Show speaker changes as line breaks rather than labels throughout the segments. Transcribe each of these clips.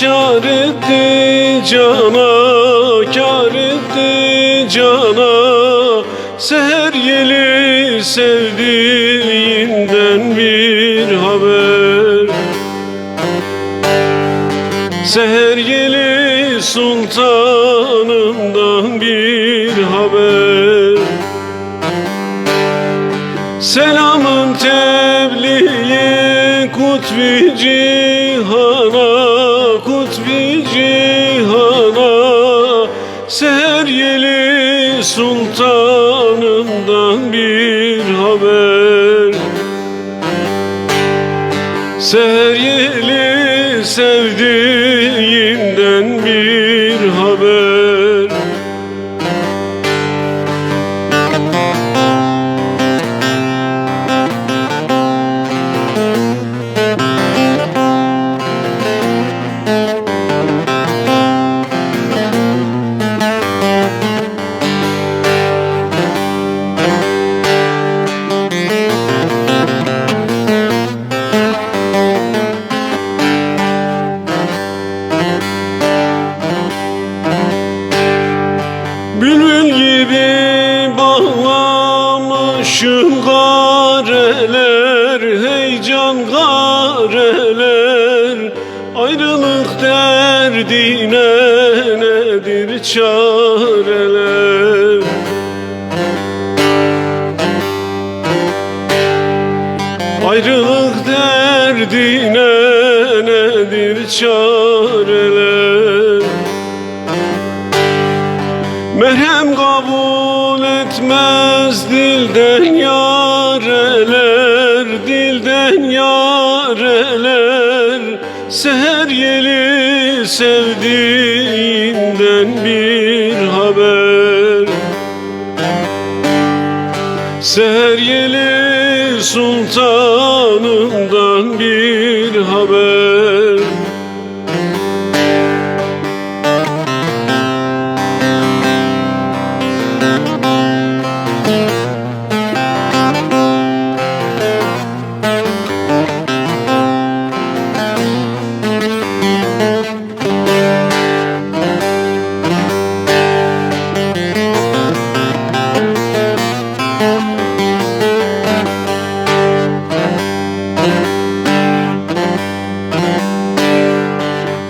kar etti cana kar etti cana. Seher yeli sevdiğinden bir haber. Seher yeli sultanımdan bir haber. Selamın tebliği kutbi cihana Kutbi cihana. Seher yeli sultanımdan bir haber. Seher yeli sevdiğimden bir bağlamışım gareler Heyecan gareler Ayrılık derdine nedir çareler? Ayrılık derdine nedir çareler? Merhem kabul etmez dilden yareler Dilden yareler Seher yeli sevdiğinden bir haber. Seher yeli sultanımdan bir haber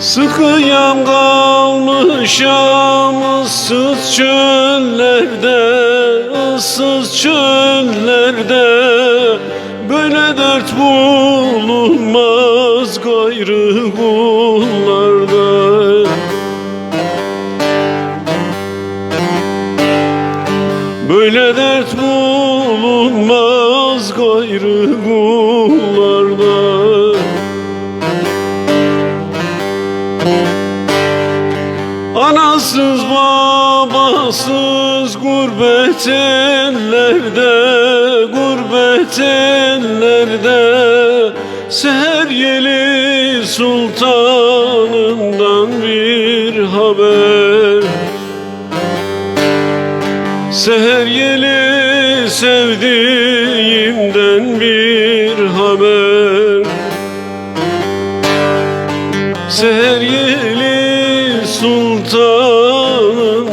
Sıkıyam kalmışam ıssız çöllerde ıssız çöllerde Böyle dert bulunmaz gayrı kullarda Böyle dert bulunmaz gayrı kullarda gurbet ellerde Gurbet ellerde Seher yeli sultanından bir haber. Seher yeli sevdiğimden bir haber. Seher yeli sultanım